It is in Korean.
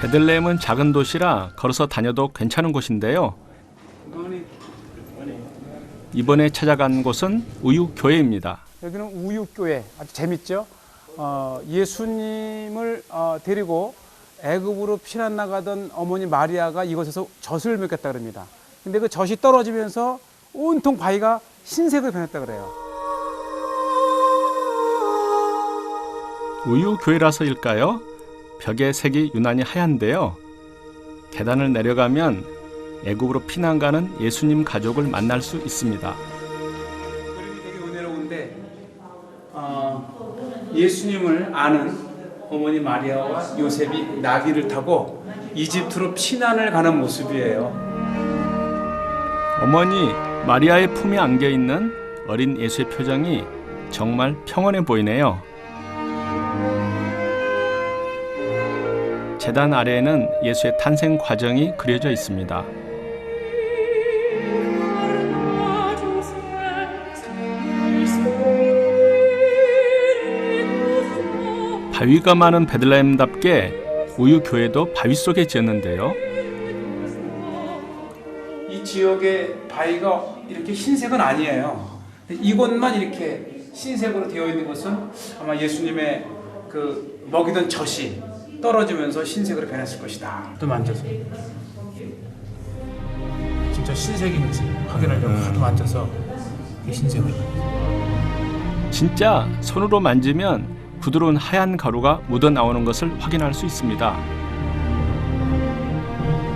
베들레헴은 작은 도시라 걸어서 다녀도 괜찮은 곳인데요. 이번에 찾아간 곳은 우유 교회입니다. 여기는 우유교회 아주 재밌죠. 어, 예수님을 어, 데리고 애굽으로 피난 나가던 어머니 마리아가 이곳에서 젖을 먹였다 그럽니다. 근데 그 젖이 떨어지면서 온통 바위가 흰색으로 변했다 그래요. 우유 교회라서일까요? 벽의 색이 유난히 하얀데요. 계단을 내려가면 애굽으로 피난 가는 예수님 가족을 만날 수 있습니다. 그림이 되게 은혜로운데 어, 예수님을 아는 어머니 마리아와 요셉이 나귀를 타고 이집트로 피난을 가는 모습이에요. 어머니 마리아의 품에 안겨 있는 어린 예수의 표정이 정말 평온해 보이네요. 재단 아래에는 예수의 탄생 과정이 그려져 있습니다. 바위가 많은 베들레헴답게 우유 교회도 바위 속에 지었는데요. 이 지역의 바위가 이렇게 흰색은 아니에요. 이곳만 이렇게 흰색으로 되어 있는 것은 아마 예수님의 그 먹이던 젖이 떨어지면서 흰색으로 변했을 것이다. 또 만져서 진짜 흰색인지 확인하려고 하도 만져서 흰색으로. 진짜 손으로 만지면 부드러운 하얀 가루가 묻어 나오는 것을 확인할 수 있습니다.